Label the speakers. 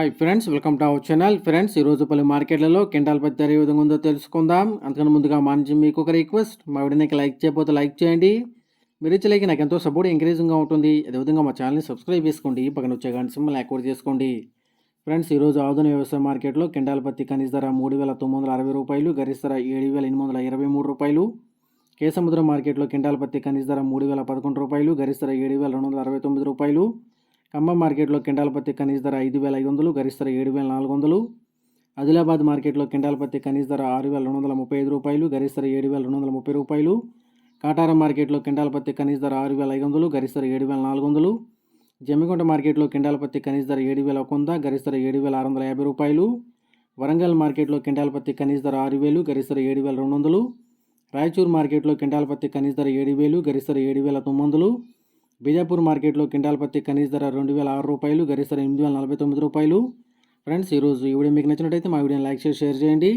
Speaker 1: Hi friends welcome to our channel friends ఈరోజు పలు మార్కెట్లలో కింటాల్ పత్తి ధర ఏ విధంగా ఉందో తెలుసుకుందాం. అందుకని ముందుగా మా నుంచి మీకు ఒక రిక్వెస్ట్ మా వీడియోకి లైక్ చేయకపోతే లైక్ చేయండి. మీరు ఇచ్చే లైక్ నాకు ఎంతో సపోర్ట్ ఎంకరేజింగ్గా ఉంటుంది. అదేవిధంగా మా ఛానల్ని సబ్స్క్రైబ్ చేసుకోండి. పక్కన వచ్చే గంట సింబల్ యాక్టివేట్ చేసుకోండి. ఫ్రెండ్స్ ఈరోజు ఆధునిక వ్యవసాయ మార్కెట్లో కింటాల్ పత్తి కనీస ధర మూడు వేల తొమ్మిది వందల అరవై రూపాయలు గరిష్ట ధర ఏడు వేల ఎనిమిది వందల ఇరవై మూడు రూపాయలు కేసముద్రం మార్కెట్లో కింటాల్ పత్తి కనీస ధర మూడు వేల పదకొండు రూపాయలు గరిష్ట ధర ఏడు వేల రెండు వందల అరవై తొమ్మిది రూపాయలు ఖమ్మం మార్కెట్లో కింటాల పత్తి కనీస ధర ఐదు వేల ఐదు వందలు గరిష్ట ధర ఏడు వేల నాలుగు వందలు. ఆదిలాబాద్ మార్కెట్లో కింటాల పత్తి కనీస ధర ఆరు వేల రెండు వందల ముప్పై ఐదు రూపాయలు గరిష్ట ధర ఏడు వేల రెండు వందల ముప్పై రూపాయలు. కాటారం మార్కెట్లో కింటాల పత్తి కనీస ధర ఆరు వేల ఐదు వందలు గరిష్ట ధర ఏడు వేల నాలుగు వందలు. జమ్మికొండ మార్కెట్లో కింటాల పత్తి కనీస ధర ఏడు వేల ఒక వంద గరిష్ట ధర ఏడు వేల ఆరు వందల యాభై రూపాయలు. వరంగల్ మార్కెట్లో కింటాల పత్తి కనీస ధర ఆరు వేలు గరిష్ట ధర ఏడు వేల రెండు వందలు. రాయచూర్ మార్కెట్లో కింటాల పత్తి కనీస ధర ఏడు వేలు గరిష్ట ధర ఏడు వేల తొమ్మిది వందలు. బీజాపూర్ మార్కెట్లో కింటాల్ పత్తి కనీస ధర రెండు వేల ఆరు రూపాయలు గరిష్ట ధర ఎనిమిది వేల నలభై తొమ్మిది రూపాయలు. ఫ్రెండ్స్ ఈరోజు ఈ వీడియో మీకు నచ్చినట్టయితే మా వీడియోని లైక్ చేసి షేర్ చేయండి.